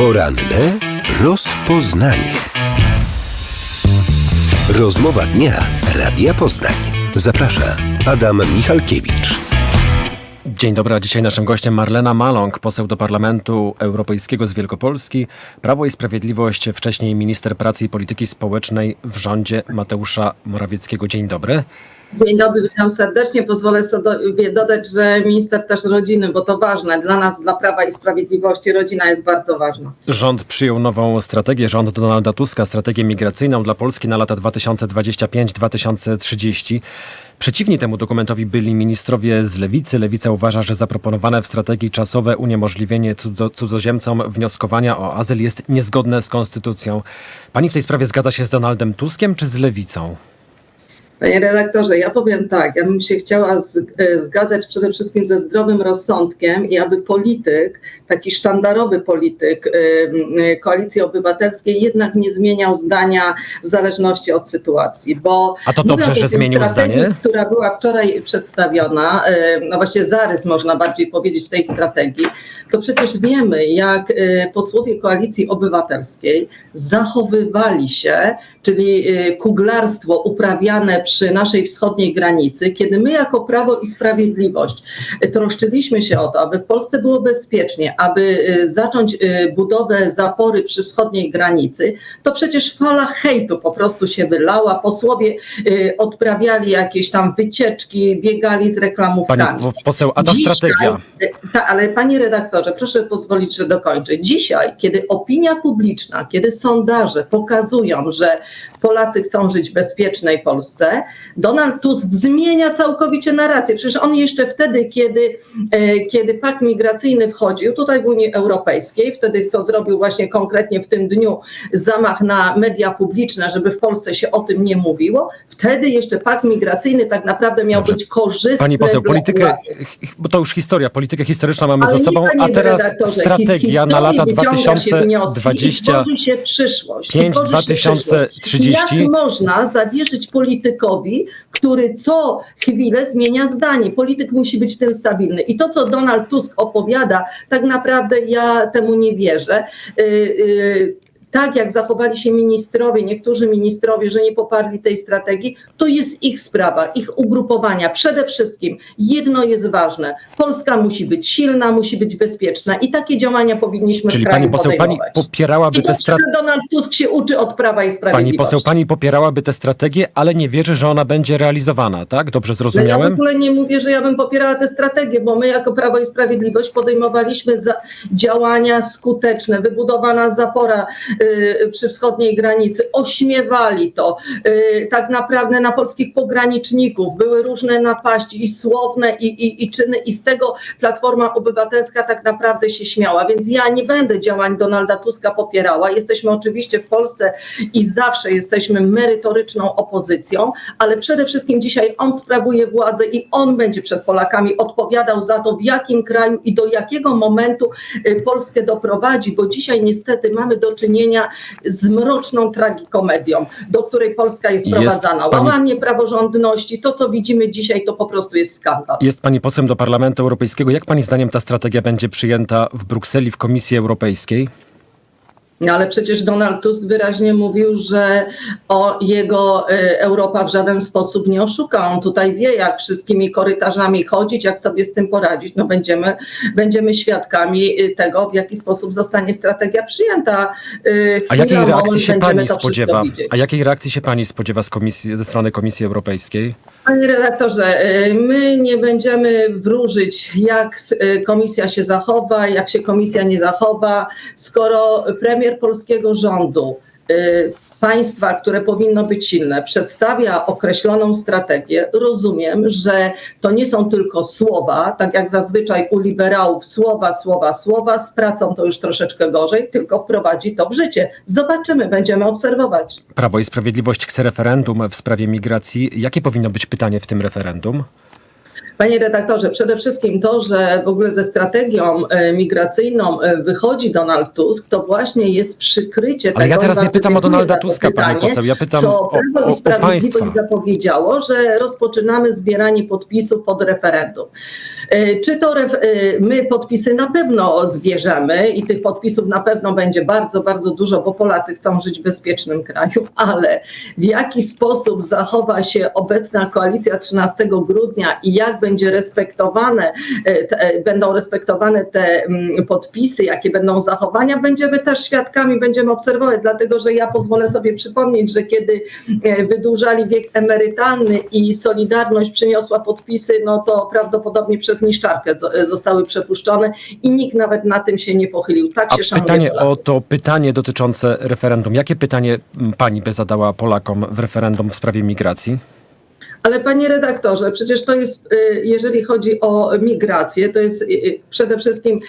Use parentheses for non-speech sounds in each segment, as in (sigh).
Poranne rozpoznanie. Rozmowa dnia Radia Poznań. Zaprasza Adam Michalkiewicz. Dzień dobry, a dzisiaj naszym gościem Marlena Maląg, poseł do Parlamentu Europejskiego z Wielkopolski, Prawo i Sprawiedliwość, wcześniej minister pracy i polityki społecznej w rządzie Mateusza Morawieckiego. Dzień dobry. Dzień dobry, witam serdecznie. Pozwolę sobie dodać, że minister też rodziny, bo to ważne. Dla nas, dla Prawa i Sprawiedliwości rodzina jest bardzo ważna. Rząd przyjął nową strategię, rząd Donalda Tuska, strategię migracyjną dla Polski na lata 2025-2030. Przeciwni temu dokumentowi byli ministrowie z Lewicy. Lewica uważa, że zaproponowane w strategii czasowe uniemożliwienie cudzo- cudzoziemcom wnioskowania o azyl jest niezgodne z konstytucją. Pani w tej sprawie zgadza się z Donaldem Tuskiem czy z Lewicą? Panie redaktorze, ja powiem tak, ja bym się chciała z, e, zgadzać przede wszystkim ze zdrowym rozsądkiem i aby polityk, taki sztandarowy polityk e, Koalicji Obywatelskiej jednak nie zmieniał zdania w zależności od sytuacji, bo A to dobrze, że zmienił zdanie? która była wczoraj przedstawiona, e, no właśnie zarys można bardziej powiedzieć tej strategii, to przecież wiemy, jak posłowie Koalicji Obywatelskiej zachowywali się, czyli kuglarstwo uprawiane przy naszej wschodniej granicy, kiedy my jako Prawo i Sprawiedliwość e, troszczyliśmy się o to, aby w Polsce było bezpiecznie, aby e, zacząć e, budowę zapory przy wschodniej granicy, to przecież fala hejtu po prostu się wylała. Posłowie odprawiali jakieś tam wycieczki, biegali z reklamówkami. Pani po- poseł, a ta Dzisiaj- strategia? Ta, ale panie redaktorze, proszę pozwolić, że dokończę. Dzisiaj, kiedy opinia publiczna, kiedy sondaże pokazują, że Polacy chcą żyć w bezpiecznej Polsce, Donald Tusk zmienia całkowicie narrację. Przecież on jeszcze wtedy, kiedy, e, kiedy pakt migracyjny wchodził, tutaj w Unii Europejskiej, wtedy co zrobił właśnie konkretnie w tym dniu zamach na media publiczne, żeby w Polsce się o tym nie mówiło, wtedy jeszcze pakt migracyjny tak naprawdę miał Dobrze. być korzystny Pani poseł, politykę, bo to już historia, politykę historyczną mamy Ale za sobą, a teraz strategia na lata wyciąga się wnioski i 2020. tworzy się przyszłość. i 5, tworzy się 2030. przyszłość. Jak można zawierzyć politykowi, który co chwilę zmienia zdanie? Polityk musi być w tym stabilny. I to, co Donald Tusk opowiada, tak naprawdę ja temu nie wierzę. Tak jak zachowali się ministrowie, niektórzy ministrowie, że nie poparli tej strategii, to jest ich sprawa, ich ugrupowania. Przede wszystkim jedno jest ważne. Polska musi być silna, musi być bezpieczna i takie działania powinniśmy Czyli w kraju pani poseł, pani popierałaby I te strategie. Donald Tusk się uczy od Prawa i Pani Sprawiedliwości. poseł, pani popierałaby tę strategię, ale nie wierzy, że ona będzie realizowana, tak? Dobrze No ja w zrozumiałem? ogóle nie mówię, że ja bym popierała tę strategię, bo my jako Prawo i Sprawiedliwość podejmowaliśmy działania skuteczne, wybudowana zapora przy wschodniej granicy, ośmiewali to. Y, tak naprawdę na polskich pograniczników były różne napaści i słowne i, i, i czyny i z tego Platforma Obywatelska tak naprawdę się śmiała, więc ja nie będę działań Donalda Tuska popierała. Jesteśmy oczywiście w Polsce i zawsze jesteśmy merytoryczną opozycją, ale przede wszystkim dzisiaj on sprawuje władzę i on będzie przed Polakami odpowiadał za to, w jakim kraju i do jakiego momentu y, Polskę doprowadzi, bo dzisiaj niestety mamy do czynienia z mroczną tragikomedią, do której Polska jest Jest prowadzana. pani- Łamanie praworządności, to co widzimy dzisiaj, to po prostu jest skandal. Jest pani posłem do Parlamentu Europejskiego. Jak pani zdaniem ta strategia będzie przyjęta w Brukseli, w Komisji Europejskiej? No ale przecież Donald Tusk wyraźnie mówił, że o jego y, Europa w żaden sposób nie oszuka. On tutaj wie, jak wszystkimi korytarzami chodzić, jak sobie z tym poradzić. No będziemy, będziemy świadkami y, tego, w jaki sposób zostanie strategia przyjęta. Y, A jakiej reakcji się pani spodziewa? A jakiej reakcji się pani spodziewa z komisji, ze strony Komisji Europejskiej? Panie redaktorze, y, my nie będziemy wróżyć, jak y, komisja się zachowa, jak się komisja nie zachowa, skoro premier polskiego rządu, państwa, które powinno być silne, przedstawia określoną strategię, rozumiem, że to nie są tylko słowa, tak jak zazwyczaj u liberałów słowa, słowa, słowa, z pracą to już troszeczkę gorzej, tylko wprowadzi to w życie. Zobaczymy, będziemy obserwować. Prawo i Sprawiedliwość chce referendum w sprawie migracji. Jakie powinno być pytanie w tym referendum? Panie redaktorze, przede wszystkim to, że w ogóle ze strategią e, migracyjną e, wychodzi Donald Tusk, to właśnie jest przykrycie Ale tego. ja teraz nie pytam o Donalda Tuska, pani pytanie, poseł, ja pytam co o- Prawo i Sprawiedliwość państwa. zapowiedziało, że rozpoczynamy zbieranie podpisów pod referendum. E, Czy to my podpisy na pewno zbierzemy i tych podpisów na pewno będzie bardzo, bardzo dużo, bo Polacy chcą żyć w bezpiecznym kraju, (laughs) ale w jaki sposób zachowa się obecna koalicja 13 grudnia i jak będzie respektowane, e, te, e, będą respektowane te mm, podpisy, jakie będą zachowania, będziemy też świadkami, będziemy obserwować, dlatego że ja pozwolę sobie przypomnieć, że kiedy e, wydłużali wiek emerytalny i Solidarność przyniosła podpisy, no to prawdopodobnie przez niszczarkę zo- zostały przepuszczone i nikt nawet na tym się nie pochylił. Tak A się szanuje pytanie Polaków. o to pytanie dotyczące referendum. Jakie pytanie pani by zadała Polakom w referendum w sprawie migracji? Ale panie redaktorze, przecież to jest, y, jeżeli chodzi o migrację, to jest y, y, przede wszystkim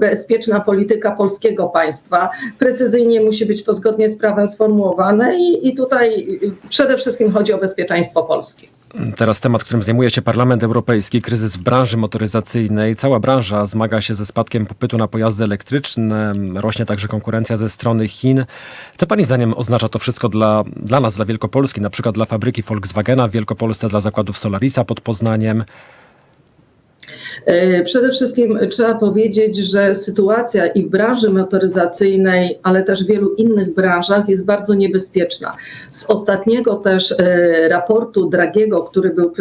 bezpieczna polityka polskiego państwa. Precyzyjnie musi być to zgodnie z prawem sformułowane i, i tutaj przede wszystkim chodzi o bezpieczeństwo Polski. Teraz temat, którym zajmuje się Parlament Europejski, kryzys w branży motoryzacyjnej. Cała branża zmaga się ze spadkiem popytu na pojazdy elektryczne, rośnie także konkurencja ze strony Chin. Co pani zdaniem oznacza to wszystko dla, dla nas, dla Wielkopolski, na przykład dla fabryki Volkswagena w Wielkopolsce, dla zakładów Solarisa pod Poznaniem? E, Przede wszystkim trzeba powiedzieć, że sytuacja i w branży motoryzacyjnej, ale też w wielu innych branżach jest bardzo niebezpieczna. Z ostatniego też e, raportu Dragiego, który był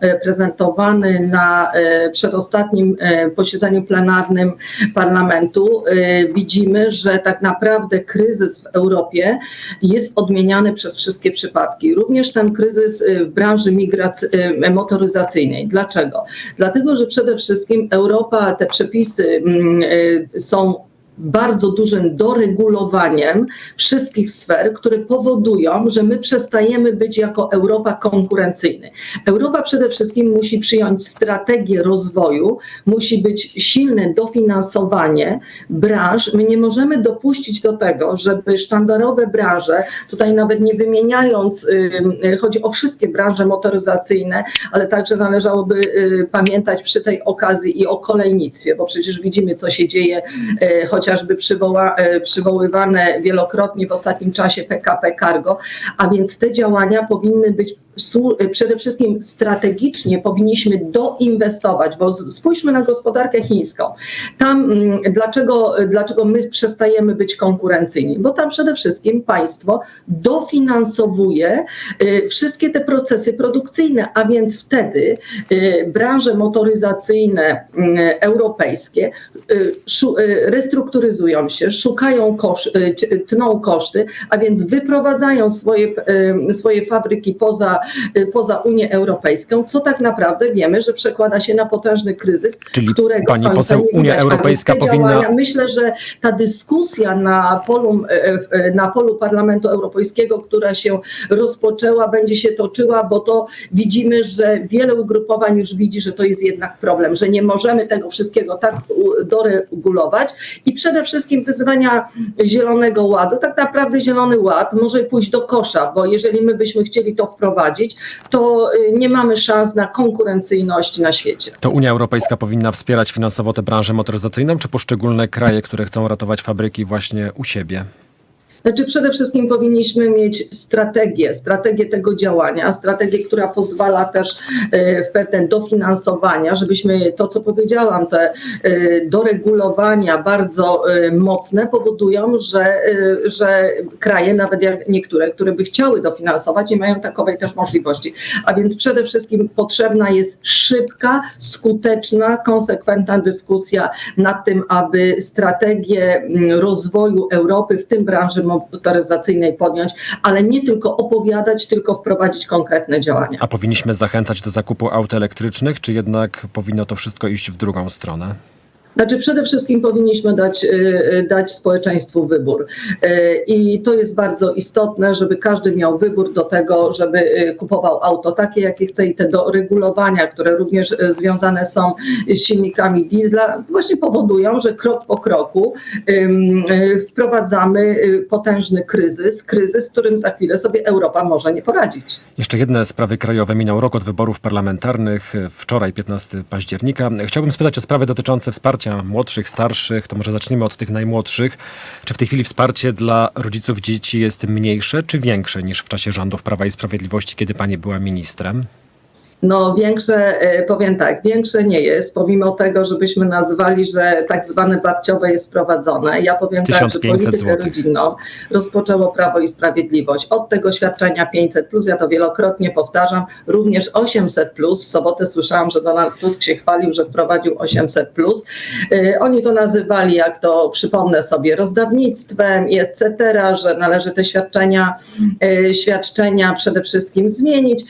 e, prezentowany na przedostatnim posiedzeniu plenarnym parlamentu, widzimy, że tak naprawdę kryzys w Europie jest odmieniany przez wszystkie przypadki. Również ten kryzys w branży motoryzacyjnej. Dlaczego? Dlatego, że przede wszystkim Europa, te przepisy mm, y, są bardzo dużym doregulowaniem wszystkich sfer, które powodują, że my przestajemy być jako Europa konkurencyjny. Europa przede wszystkim musi przyjąć strategię rozwoju, musi być silne dofinansowanie branż. My nie możemy dopuścić do tego, żeby sztandarowe branże, tutaj nawet nie wymieniając, chodzi o wszystkie branże motoryzacyjne, ale także należałoby y, pamiętać przy tej okazji i o kolejnictwie, bo przecież widzimy, co się dzieje, y, chociażby przywoła, y, przywoływane wielokrotnie w ostatnim czasie PKP Cargo, a więc te działania powinny być przede wszystkim strategicznie powinniśmy doinwestować, bo spójrzmy na gospodarkę chińską. Tam mm, dlaczego, dlaczego my przestajemy być konkurencyjni? Bo tam przede wszystkim państwo dofinansowuje y, wszystkie te procesy produkcyjne, a więc wtedy y, branże motoryzacyjne y, europejskie y, restrukturyzują się, szukają kosz, tną koszty, a więc wyprowadzają swoje, swoje fabryki poza, poza Unię Europejską, co tak naprawdę wiemy, że przekłada się na potężny kryzys, Czyli którego pani poseł, nie Unia Europejska powinna- działania, Myślę, że ta dyskusja na polu, e, e, na polu Parlamentu Europejskiego, która się rozpoczęła, będzie się toczyła, bo to widzimy, że wiele ugrupowań już widzi, że to jest jednak problem, że nie możemy tego wszystkiego tak doregulować i przede wszystkim wyzwania Zielonego Ładu. Tak naprawdę Zielony Ład może pójść do kosza, bo jeżeli my byśmy chcieli to wprowadzić, to y, nie mamy szans na konkurencyjność na świecie. To Unia Europejska powinna wspierać finansowo tę branżę motoryzacyjną, czy poszczególne kraje, które chcą ratować fabryki właśnie u siebie? Znaczy przede wszystkim powinniśmy mieć strategię, strategię tego działania, strategię, która pozwala też e, w pewne dofinansowania, żebyśmy to, co powiedziałam, te e, doregulowania bardzo e, mocne powodują, że, że kraje, nawet niektóre, które by chciały dofinansować, nie mają takowej też możliwości. A więc przede wszystkim potrzebna jest szybka, skuteczna, konsekwentna dyskusja nad tym, aby strategię mm, rozwoju Europy, w tym branży motoryzacyjnej podjąć, ale nie tylko opowiadać, tylko wprowadzić konkretne działania. A powinniśmy zachęcać do zakupu aut elektrycznych, czy jednak powinno to wszystko iść w drugą stronę? Znaczy przede wszystkim powinniśmy dać, y, y, dać społeczeństwu wybór. Y, I to jest bardzo istotne, żeby każdy miał wybór do tego, żeby kupował auto takie, jakie chce i te do regulowania, które również związane są z silnikami diesla, właśnie powodują, że krok po kroku wprowadzamy potężny kryzys, kryzys, z którym za chwilę sobie Europa może nie poradzić. Jeszcze jedne sprawy krajowe. Minął rok od wyborów parlamentarnych, wczoraj 15 października. Chciałbym spytać o sprawy dotyczące wsparcia młodszych, starszych. To może zacznijmy od tych najmłodszych. Czy w tej chwili wsparcie dla rodziców dzieci jest mniejsze czy większe niż w czasie rządów Prawa i Sprawiedliwości, kiedy pani była ministrem? No większe, e, powiem tak, większe nie jest, pomimo tego, żebyśmy nazwali, że tak zwane babciowe jest wprowadzone. Ja powiem tak, że 1500 politykę złotych. rodzinną rozpoczęło Prawo i Sprawiedliwość. Od tego świadczenia 500+, plus, ja to wielokrotnie powtarzam, również 800+, plus. w sobotę słyszałam, że Donald Tusk się chwalił, że wprowadził 800+. Plus. E, Oni to nazywali, jak to przypomnę sobie, rozdawnictwem i etc., że należy te świadczenia, e, świadczenia przede wszystkim zmienić.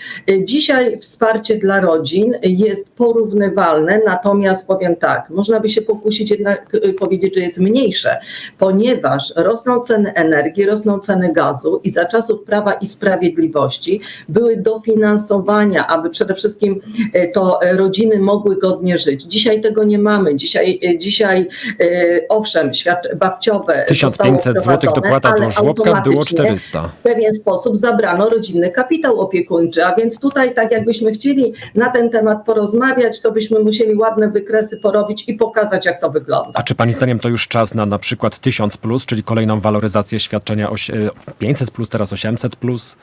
Dzisiaj wsparcie dla rodzin jest porównywalne, natomiast powiem tak, można by się pokusić jednak y, powiedzieć, że jest mniejsze, ponieważ rosną ceny energii, rosną ceny gazu i za czasów Prawa i Sprawiedliwości były dofinansowania, aby przede wszystkim y, to rodziny mogły godnie żyć. Dzisiaj tego nie mamy. Dzisiaj, y, dzisiaj owszem, świadcz babciowe 1500 zostało zł dopłata do żłobka było automatycznie 400. w pewien sposób zabrano rodzinny kapitał opiekuńczy. A więc tutaj, tak jakbyśmy chcieli na ten temat porozmawiać, to byśmy musieli ładne wykresy porobić i pokazać, jak to wygląda. A czy pani zdaniem to już czas na na przykład 1000, plus, czyli kolejną waloryzację świadczenia oś- 500, plus, teraz 800? Plus?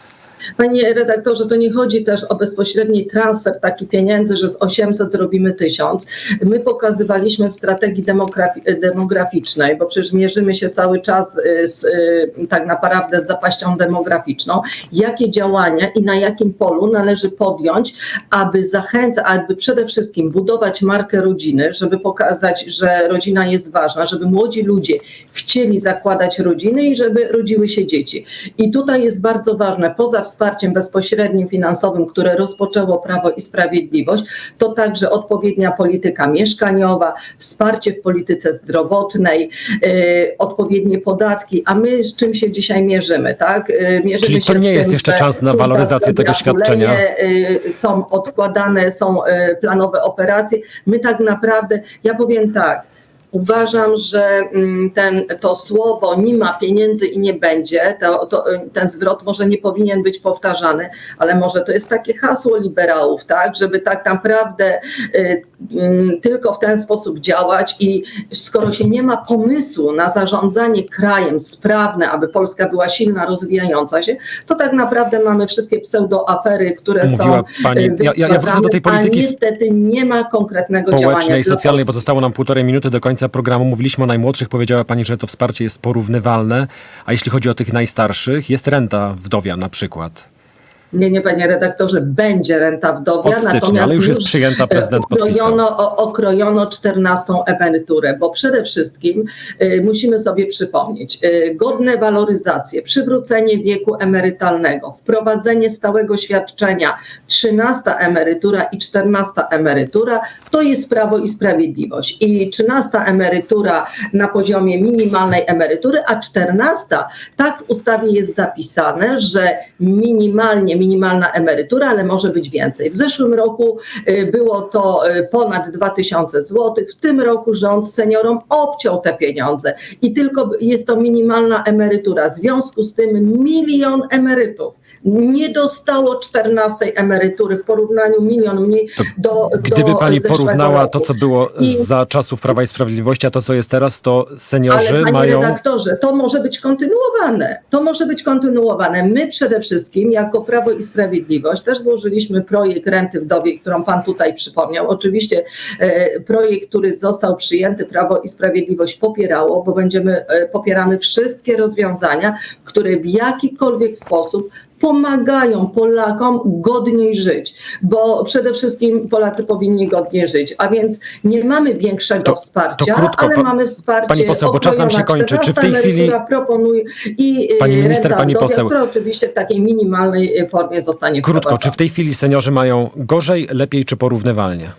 Panie redaktorze, to nie chodzi też o bezpośredni transfer takich pieniędzy, że z 800 zrobimy 1000. My pokazywaliśmy w strategii demografi- demograficznej, bo przecież mierzymy się cały czas y, z, y, tak naprawdę z zapaścią demograficzną, jakie działania i na jakim polu należy podjąć, aby zachęcać, aby przede wszystkim budować markę rodziny, żeby pokazać, że rodzina jest ważna, żeby młodzi ludzie chcieli zakładać rodziny i żeby rodziły się dzieci. I tutaj jest bardzo ważne, poza wsparciem bezpośrednim finansowym, które rozpoczęło Prawo i Sprawiedliwość, to także odpowiednia polityka mieszkaniowa, wsparcie w polityce zdrowotnej, y, odpowiednie podatki. A my z czym się dzisiaj mierzymy, tak? Y, mierzymy Czyli to nie tym, jest jeszcze czas na waloryzację tego świadczenia. y, są odkładane, są y, planowe operacje. My tak naprawdę, ja powiem tak, Uważam, że mm, ten, to słowo nie ma pieniędzy i nie będzie, to, to, y, ten zwrot może nie powinien być powtarzany, ale może to jest takie hasło liberałów, tak, żeby tak naprawdę y, mm, tylko w ten sposób działać i skoro się nie ma pomysłu na zarządzanie krajem sprawne, aby Polska była silna, rozwijająca się, to tak naprawdę mamy wszystkie pseudoafery, które Mówiła są pani- y, ja- ja- ja wrócę do tej polityki a niestety nie ma konkretnego działania społecznej socjalnej, bo zostało nam półtorej minuty do końca programu. Mówiliśmy o najmłodszych, powiedziała pani, że to wsparcie jest porównywalne, a jeśli chodzi o tych najstarszych, jest renta wdowia na przykład. Nie, nie, panie redaktorze, będzie renta wdowia, Od stycznia, natomiast ale już jest przyjęta, e, prezydent okrojono, o- okrojono 14 emeryturę, bo przede wszystkim e, musimy sobie przypomnieć, e, godne waloryzacje, przywrócenie wieku emerytalnego, wprowadzenie stałego świadczenia, 13 emerytura i 14 emerytura, to jest Prawo i Sprawiedliwość. I 13 emerytura na poziomie minimalnej emerytury, a 14 tak w ustawie jest zapisane, że minimalnie minimalna emerytura, ale może być więcej. W zeszłym roku y, było to y, ponad 2000 zł. W tym roku rząd seniorom obciął te pieniądze i tylko jest to minimalna emerytura. W związku z tym milion emerytów nie dostało 14 emerytury w porównaniu milion mniej do, do Gdyby pani porównała to, co było I- za czasów Prawa i Sprawiedliwości, a to, co jest teraz, to Ale seniorzy panie mają... redaktorze, to może być kontynuowane. To może być kontynuowane. My przede wszystkim jako Prawo i Sprawiedliwość też złożyliśmy projekt renty wdowiej, którą pan tutaj przypomniał. Oczywiście e, projekt, który został przyjęty, Prawo i Sprawiedliwość popierało, bo będziemy, e, popieramy wszystkie rozwiązania, które w jakikolwiek sposób pomagają Polakom godniej żyć, bo przede wszystkim Polacy powinni godnie żyć, a więc nie mamy większego To- wsparcia, to krótko, ale pa- mamy wsparcie pani poseł, bo czas nam się kończy. Czy w tej 14 chwili- proponuje i y, Pani minister, pani poseł. która oczywiście w takiej minimalnej y, formie zostanie Krótko, czy w tej chwili seniorzy mają gorzej, lepiej czy porównywalnie?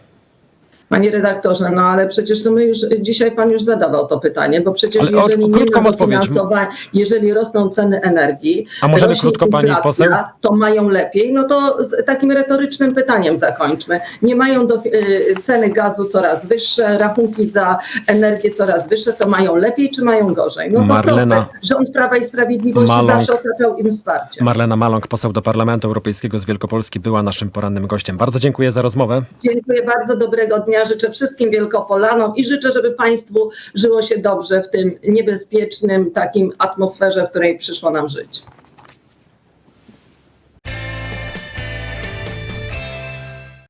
Panie redaktorze, no ale przecież no my już dzisiaj pan już zadawał to pytanie, bo przecież Ale jeżeli nie ma dofinansowania, jeżeli rosną ceny energii, A możemy krótko, pani inflacja, poseł? to mają lepiej, no to z takim retorycznym pytaniem zakończmy. Nie mają do, y, ceny gazu coraz wyższe, rachunki za energię coraz wyższe, to mają lepiej czy mają gorzej? No to Marlena proste. Rząd Prawa i Sprawiedliwości Maląg. zawsze otaczał im wsparcie. Marlena Maląg, poseł do Parlamentu Europejskiego z Wielkopolski, była naszym porannym gościem. Bardzo dziękuję za rozmowę. Dziękuję bardzo, dobrego dnia. Życzę wszystkim Wielkopolanom i życzę, żeby Państwu żyło się dobrze w tym niebezpiecznym takim atmosferze, w której przyszło nam żyć.